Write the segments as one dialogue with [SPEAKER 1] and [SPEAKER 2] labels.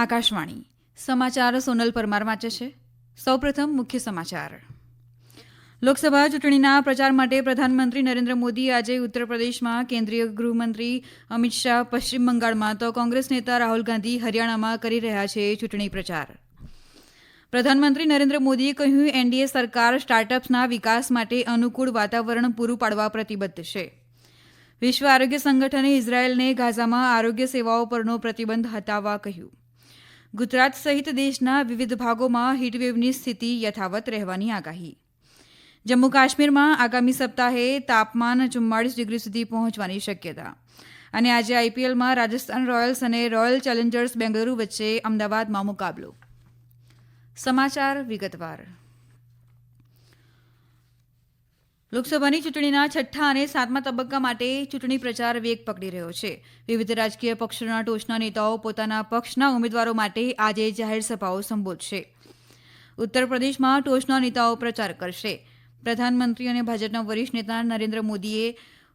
[SPEAKER 1] આકાશવાણી. સમાચાર સોનલ પરમાર વાંચે છે. સૌપ્રથમ મુખ્ય સમાચાર. લોકસભા ચૂંટણીના પ્રચાર માટે પ્રધાનમંત્રી નરેન્દ્ર મોદી આજે ઉત્તર પ્રદેશમાં કેન્દ્રીય ગૃહમંત્રી અમિત શાહ પશ્ચિમ બંગાળમાં તો કોંગ્રેસ નેતા રાહુલ ગાંધી હરિયાણામાં કરી રહ્યા છે ચૂંટણી પ્રચાર. પ્રધાનમંત્રી નરેન્દ્ર મોદીએ કહ્યું, એનડીએ સરકાર સ્ટાર્ટઅપ્સના વિકાસ માટે અનુકૂળ વાતાવરણ પૂરું પાડવા પ્રતિબદ્ધ છે. વિશ્વ આરોગ્ય સંગઠને ઇઝરાયેલને ગાઝામાં આરોગ્ય સેવાઓ પરનો પ્રતિબંધ હટાવવા કહ્યું. ગુજરાત સહિત દેશના વિવિધ ભાગોમાં હીટવેવની સ્થિતિ યથાવત રહેવાની આગાહી. જમ્મુ કાશ્મીરમાં આગામી સપ્તાહે તાપમાન ચુમ્માળીસ ડિગ્રી સુધી પહોંચવાની શક્યતા. અને આજે આઈપીએલમાં રાજસ્થાન રોયલ્સ અને રોયલ ચેલેન્જર્સ બેંગલુરુ વચ્ચે અમદાવાદમાં મુકાબલો. સમાચાર વિગતવાર. લોકસભાની ચૂંટણીના છઠ્ઠા અને સાતમા તબક્કા માટે ચૂંટણી પ્રચાર વેગ પકડી રહ્યો છે. વિવિધ રાજકીય પક્ષોના ટોચના નેતાઓ પોતાના પક્ષના ઉમેદવારો માટે આજે જાહેર સભાઓ સંબોધશે. ઉત્તર પ્રદેશમાં ટોચના નેતાઓ પ્રચાર કરશે. પ્રધાનમંત્રી અને ભાજપના વરિષ્ઠ નેતા નરેન્દ્ર મોદીએ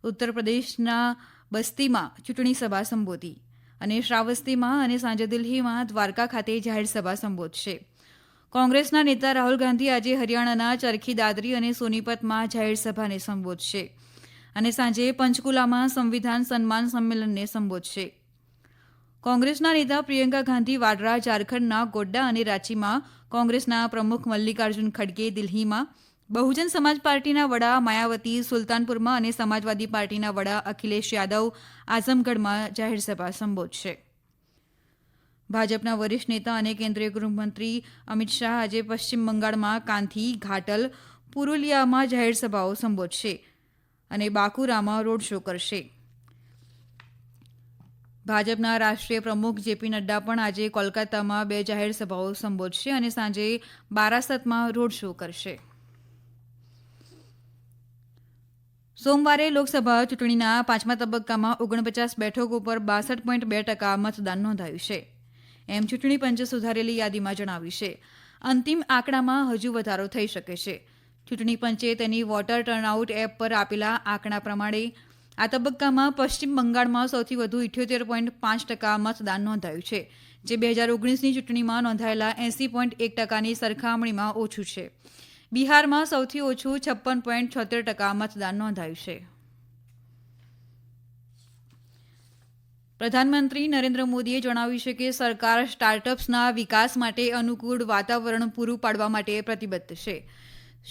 [SPEAKER 1] ઉત્તર પ્રદેશના બસ્તીમાં ચૂંટણી સભા સંબોધી અને શ્રાવસ્તીમાં અને સાંજે દિલ્હીમાં દ્વારકા ખાતે જાહેર સભા સંબોધશે. કોંગ્રેસના નેતા રાહુલ ગાંધી આજે હરિયાણાના ચરખી દાદરી અને સોનીપતમાં જાહેર સભાને સંબોધશે અને સાંજે પંચકુલામાં સંવિધાન સન્માન સંમેલનને સંબોધશે. કોંગ્રેસના નેતા પ્રિયંકા ગાંધી વાડરા, ઝારખંડના ગોડ્ડા અને રાંચીમાં કોંગ્રેસના પ્રમુખ મલ્લિકાર્જુન ખડગે દિલ્હીમાં, બહુજન સમાજ પાર્ટીના વડા માયાવતી સુલતાનપુરમાં અને સમાજવાદી પાર્ટીના વડા અખિલેશ યાદવ આઝમગઢમાં જાહેરસભા સંબોધશે. ભાજપના વરિષ્ઠ નેતા અને કેન્દ્રીય ગૃહમંત્રી અમિત શાહ આજે પશ્ચિમ બંગાળમાં કાંથી ઘાટલ, પુરુલિયામાં જાહેરસભાઓ સંબોધશે અને બાકુરામાં રોડ શો કરશે. ભાજપના રાષ્ટ્રીય પ્રમુખ જેપી નડ્ડા પણ આજે કોલકાતામાં બે જાહેરસભાઓ સંબોધશે અને સાંજે બારાસતમાં રોડ શો કરશે. સોમવારે લોકસભા ચૂંટણીના પાંચમા તબક્કામાં ઓગણપચાસ બેઠકો ઉપર બાસઠ પોઈન્ટ બે ટકા મતદાન નોંધાયું છે. એમ ચૂંટણી પંચે સુધારેલી યાદીમાં જણાવ્યું છે. અંતિમ આંકડામાં હજુ વધારો થઈ શકે છે. ચૂંટણી પંચે તેની વોટર ટર્નઆઉટ એપ પર આપેલા આંકડા પ્રમાણે આ તબક્કામાં પશ્ચિમ બંગાળમાં સૌથી વધુ ઇઠ્યોતેર પોઈન્ટ પાંચ ટકા મતદાન નોંધાયું છે, જે બે હજાર ઓગણીસની ચૂંટણીમાં નોંધાયેલા એંસી પોઈન્ટ એક ટકાની સરખામણીમાં ઓછું છે. બિહારમાં સૌથી ઓછું છપ્પન પોઈન્ટ છોતેર ટકા મતદાન નોંધાયું છે. પ્રધાનમંત્રી નરેન્દ્ર મોદીએ જણાવ્યું છે કે સરકાર સ્ટાર્ટઅપ્સના વિકાસ માટે અનુકૂળ વાતાવરણ પૂરું પાડવા માટે પ્રતિબદ્ધ છે.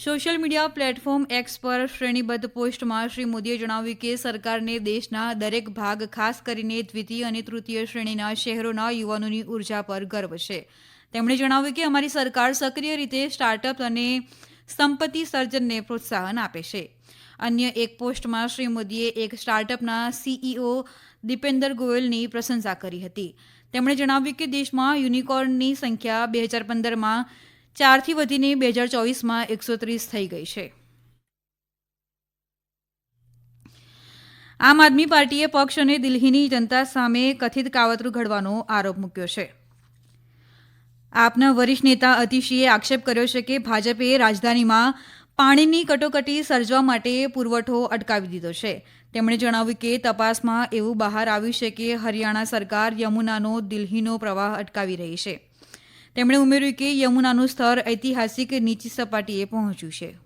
[SPEAKER 1] સોશિયલ મીડિયા પ્લેટફોર્મ એક્સ પર શ્રેણીબદ્ધ પોસ્ટમાં શ્રી મોદીએ જણાવ્યું કે સરકારને દેશના દરેક ભાગ, ખાસ કરીને દ્વિતીય અને તૃતીય શ્રેણીના શહેરોના યુવાનોની ઊર્જા પર ગર્વ છે. તેમણે જણાવ્યું કે અમારી સરકાર સક્રિય રીતે સ્ટાર્ટઅપ અને સંપત્તિ સર્જનને પ્રોત્સાહન આપે છે. અન્ય એક પોસ્ટમાં શ્રી મોદીએ એક સ્ટાર્ટઅપના સીઈઓ દીપેન્દર ગોયલની પ્રશંસા કરી હતી. તેમણે જણાવ્યું કે દેશમાં યુનિકોર્નની સંખ્યા બે હજાર પંદરમાં ચારથી વધીને બે હજાર ચોવીસમાં એકસો ત્રીસ થઈ ગઈ છે. આમ આદમી પાર્ટીએ પક્ષ અને દિલ્હીની જનતા સામે કથિત કાવતરું ઘડવાનો આરોપ મૂક્યો છે. આપના વરિષ્ઠ નેતા અતિશીએ આક્ષેપ કર્યો છે કે ભાજપે રાજધાનીમાં પાણીની કટોકટી સર્જવા માટે પુરવઠો અટકાવી દીધો છે. તેમણે જણાવ્યું કે તપાસમાં એવું બહાર આવ્યું છે કે હરિયાણા સરકાર યમુનાનો દિલ્હીનો પ્રવાહ અટકાવી રહી છે. તેમણે ઉમેર્યું કે યમુનાનું સ્તર ઐતિહાસિક નીચી સપાટીએ પહોંચ્યું છે.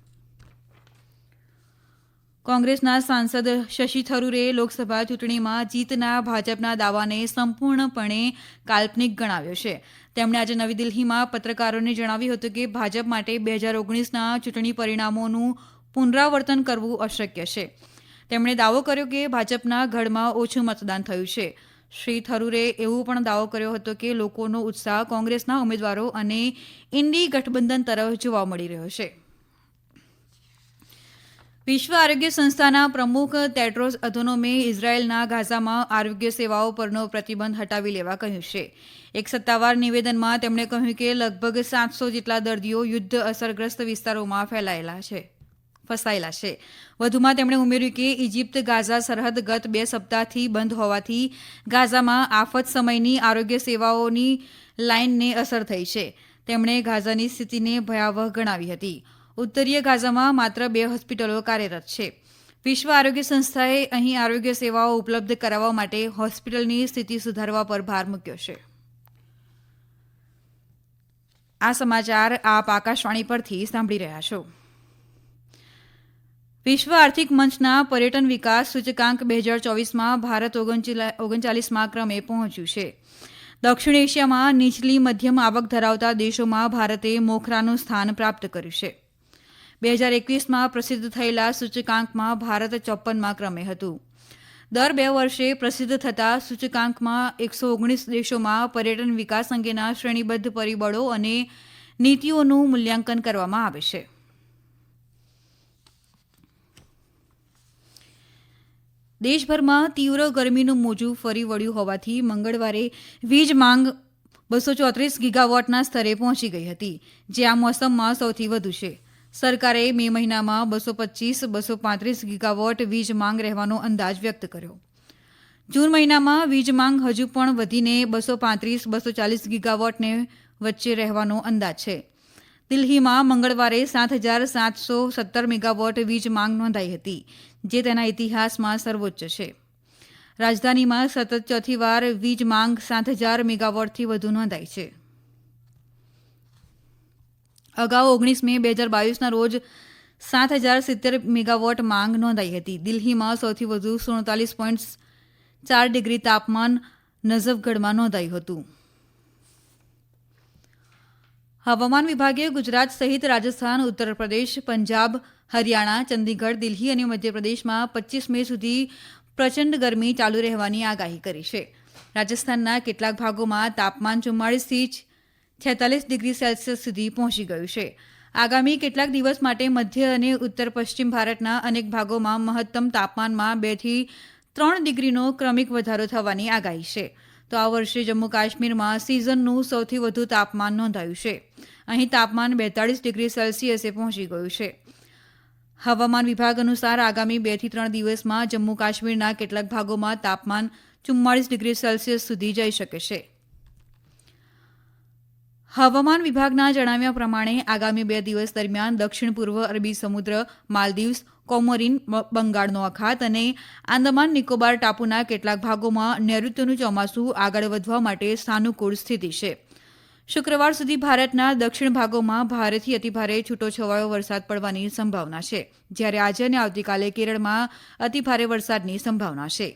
[SPEAKER 1] કોંગ્રેસના સાંસદ શશી થરૂરે લોકસભા ચૂંટણીમાં જીતના ભાજપના દાવાને સંપૂર્ણપણે કાલ્પનિક ગણાવ્યો છે. તેમણે આજે નવી દિલ્હીમાં પત્રકારોને જણાવ્યું હતું કે ભાજપ માટે બે હજાર ઓગણીસના ચૂંટણી પરિણામોનું પુનરાવર્તન કરવું અશક્ય છે. તેમણે દાવો કર્યો કે ભાજપના ગઢમાં ઓછું મતદાન થયું છે. શ્રી થરૂરે એવું પણ દાવો કર્યો હતો કે લોકોનો ઉત્સાહ કોંગ્રેસના ઉમેદવારો અને ઇન્ડી ગઠબંધન તરફ જોવા મળી રહ્યો છે. વિશ્વ આરોગ્ય સંસ્થાના પ્રમુખ ટેડ્રોસ અધોનોમે ઇઝરાયેલના ગાઝામાં આરોગ્ય સેવાઓ પરનો પ્રતિબંધ હટાવી લેવા કહ્યું છે. એક સત્તાવાર નિવેદનમાં તેમણે કહ્યું કે લગભગ સાતસો જેટલા દર્દીઓ યુદ્ધ અસરગ્રસ્ત વિસ્તારોમાં ફેલાયેલા છે, ફસાયેલા છે. વધુમાં તેમણે ઉમેર્યું કે ઇજિપ્ત ગાઝા સરહદ ગત બે સપ્તાહથી બંધ હોવાથી ગાઝામાં આફત સમયની આરોગ્ય સેવાઓની લાઇનને અસર થઈ છે. તેમણે ગાઝાની સ્થિતિને ભયાવહ ગણાવી હતી. ઉત્તરીય ગાઝામાં માત્ર બે હોસ્પિટલો કાર્યરત છે. વિશ્વ આરોગ્ય સંસ્થાએ અહીં આરોગ્ય સેવાઓ ઉપલબ્ધ કરાવવા માટે હોસ્પિટલની સ્થિતિ સુધારવા પર ભાર મૂક્યો છે. આ સમાચાર આપ આકાશવાણી પરથી સાંભળી રહ્યા છો. વિશ્વ આર્થિક મંચના પર્યટન વિકાસ સૂચકાંક બે હજાર ચોવીસમાં ભારત ઓગણચાલીસમાં ક્રમે પહોંચ્યું છે. દક્ષિણ એશિયામાં નીચલી મધ્યમ આવક ધરાવતા દેશોમાં ભારતે મોખરાનું સ્થાન પ્રાપ્ત કર્યું છે. બે હજાર એકવીસમાં પ્રસિદ્ધ થયેલા સૂચકાંકમાં ભારત ચોપ્પનમાં ક્રમે હતું. દર બે વર્ષે પ્રસિદ્ધ થતા સૂચકાંકમાં એકસો ઓગણીસ દેશોમાં પર્યટન વિકાસ અંગેના શ્રેણીબદ્ધ પરિબળો અને નીતિઓનું મૂલ્યાંકન કરવામાં આવે છે. દેશભરમાં તીવ્ર ગરમીનું મોજું ફરી વળ્યું હોવાથી મંગળવારે વીજ માંગ બસો ચોત્રીસ ગીગાવોટના સ્તરે પહોંચી ગઈ હતી, જે આ મોસમમાં સૌથી વધુ છે. સરકારે મે મહિનામાં બસો પચ્ચીસ બસો પાંત્રીસ ગીગાવોટ વીજ માંગ રહેવાનો અંદાજ વ્યક્ત કર્યો. જૂન મહિનામાં વીજ માંગ હજુ પણ વધીને બસો પાંત્રીસ, બસો ચાલીસ ગીગાવોટને વચ્ચે રહેવાનો અંદાજ છે. દિલ્હીમાં મંગળવારે સાત હજાર સાતસો સત્તર મેગાવોટ વીજ માંગ નોંધાઈ હતી, જે તેના ઇતિહાસમાં સર્વોચ્ચ છે. રાજધાનીમાં સતત ચોથી વાર વીજ માંગ સાત હજાર મેગાવોટથી વધુ નોંધાઈ છે. અગાઉ ઓગણીસ મે બે હજાર બાવીસના રોજ સાત હજાર સિત્તેર મેગાવોટ માંગ નોંધાઈ હતી. દિલ્હીમાં સૌથી વધુ સુડતાલીસ પોઈન્ટ ચાર ડિગ્રી તાપમાન નઝફગઢમાં નોંધાયું હતું. હવામાન વિભાગે ગુજરાત સહિત રાજસ્થાન ઉત્તર પ્રદેશ પંજાબ, હરિયાણા, ચંદીગઢ, દિલ્હી અને મધ્યપ્રદેશમાં પચીસ મે સુધી પ્રચંડ ગરમી ચાલુ રહેવાની આગાહી કરી છે. રાજસ્થાનના કેટલાક ભાગોમાં તાપમાન ચુમ્માળીસથી છેતાલીસ ડિગ્રી સેલ્સિયસ સુધી પહોંચી ગયું છે. આગામી કેટલાક દિવસ માટે મધ્ય અને ઉત્તર પશ્ચિમ ભારતના અનેક ભાગોમાં મહત્તમ તાપમાનમાં બેથી ત્રણ ડિગ્રીનો ક્રમિક વધારો થવાની આગાહી છે. તો આ વર્ષે જમ્મુ કાશ્મીરમાં સિઝનનું સૌથી વધુ તાપમાન નોંધાયું છે. અહીં તાપમાન બેતાળીસ ડિગ્રી સેલ્સિયસે પહોંચી ગયું છે. હવામાન વિભાગ અનુસાર આગામી બેથી ત્રણ દિવસમાં જમ્મુ કાશ્મીરના કેટલાક ભાગોમાં તાપમાન ચુમ્માળીસ ડિગ્રી સેલ્સિયસ સુધી જઈ શકે છે. હવામાન વિભાગના જણાવ્યા પ્રમાણે આગામી બે દિવસ દરમિયાન દક્ષિણ પૂર્વ અરબી સમુદ્ર, માલદીવ્સ, કોમોરીન બંગાળનો અખાત અને આંદામાન નિકોબાર ટાપુના કેટલાક ભાગોમાં નૈઋત્યનું ચોમાસું આગળ વધવા માટે સાનુકૂળ સ્થિતિ છે. શુક્રવાર સુધી ભારતના દક્ષિણ ભાગોમાં ભારેથી અતિભારે છૂટોછવાયો વરસાદ પડવાની સંભાવના છે, જ્યારે આજે અને આવતીકાલે કેરળમાં અતિભારે વરસાદની સંભાવના છે.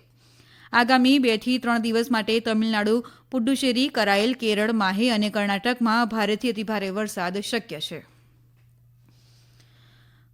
[SPEAKER 1] આગામી બેથી ત્રણ દિવસ માટે તમિલનાડુ, પુડુચેરી, કરાયેલ, કેરળ, માહે અને કર્ણાટકમાં ભારેથી અતિભારે વરસાદ શક્ય છે.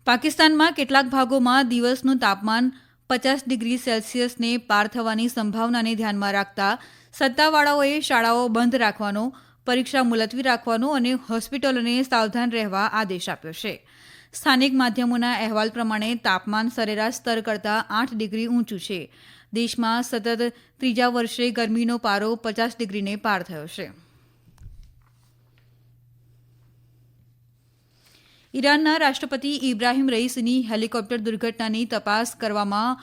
[SPEAKER 1] પાકિસ્તાનમાં કેટલાક ભાગોમાં દિવસનું તાપમાન પચાસ ડિગ્રી સેલ્સિયસને પાર થવાની સંભાવનાને ધ્યાનમાં રાખતા સત્તાવાળાઓએ શાળાઓ બંધ રાખવાનો, પરીક્ષા મુલતવી રાખવાનો અને હોસ્પિટલોને સાવધાન રહેવા આદેશ આપ્યો છે. સ્થાનિક માધ્યમોના અહેવાલ પ્રમાણે તાપમાન સરેરાશ સ્તર કરતાં આઠ ડિગ્રી ઊંચું છે. દેશમાં સતત ત્રીજા વર્ષે ગરમીનો પારો પચાસ ડિગ્રીને પાર થયો છે. ઈરાનના રાષ્ટ્રપતિ ઇબ્રાહીમ રઈસની હેલિકોપ્ટર દુર્ઘટનાની તપાસ કરવામાં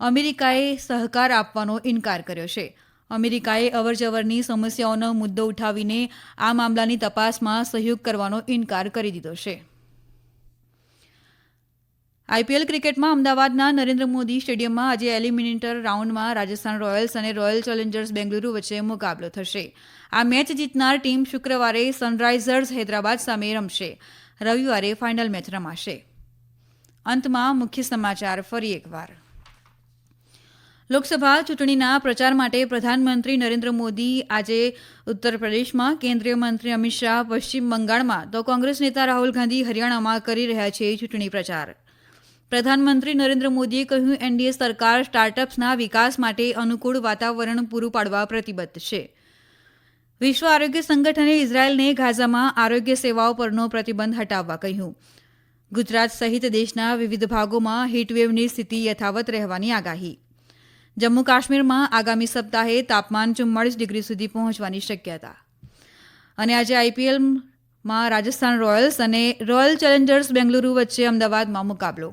[SPEAKER 1] અમેરિકાએ સહકાર આપવાનો ઇનકાર કર્યો છે. અમેરિકાએ અવરજવરની સમસ્યાઓનો મુદ્દો ઉઠાવીને આ મામલાની તપાસમાં સહયોગ કરવાનો ઇનકાર કરી દીધો છે. આઈપીએલ ક્રિકેટમાં અમદાવાદના નરેન્દ્ર મોદી સ્ટેડિયમમાં આજે એલિમિનેટર રાઉન્ડમાં રાજસ્થાન રોયલ્સ અને રોયલ ચેલેન્જર્સ બેંગલુરુ વચ્ચે મુકાબલો થશે. આ મેચ જીતનાર ટીમ શુક્રવારે સનરાઇઝર્સ હૈદરાબાદ સામે રમશે. રવિવારે ફાઇનલ મેચ રમાશે. અંતમાં મુખ્ય સમાચાર ફરી એકવાર. લોકસભા ચૂંટણીના પ્રચાર માટે પ્રધાનમંત્રી નરેન્દ્ર મોદી આજે ઉત્તર પ્રદેશમાં કેન્દ્રીય મંત્રી અમિત શાહ પશ્ચિમ બંગાળમાં, તો કોંગ્રેસ નેતા રાહુલ ગાંધી હરિયાણામાં કરી રહ્યા છે ચૂંટણી પ્રચાર. પ્રધાનમંત્રી નરેન્દ્ર મોદીએ કહ્યું, એનડીએ સરકાર સ્ટાર્ટઅપ્સના વિકાસ માટે અનુકૂળ વાતાવરણ પૂરું પાડવા પ્રતિબદ્ધ છે. વિશ્વ આરોગ્ય સંગઠને ઇઝરાયેલને ગાઝામાં આરોગ્ય સેવાઓ પરનો પ્રતિબંધ હટાવવા કહ્યું. ગુજરાત સહિત દેશના વિવિધ ભાગોમાં હીટવેવની સ્થિતિ યથાવત રહેવાની આગાહી. જમ્મુ કાશ્મીરમાં આગામી સપ્તાહે તાપમાન ચુમ્માળીસ ડિગ્રી સુધી પહોંચવાની શક્યતા. અને આજે આઈપીએલમાં રાજસ્થાન રોયલ્સ અને રોયલ ચેલેન્જર્સ બેંગલુરુ વચ્ચે અમદાવાદમાં મુકાબલો.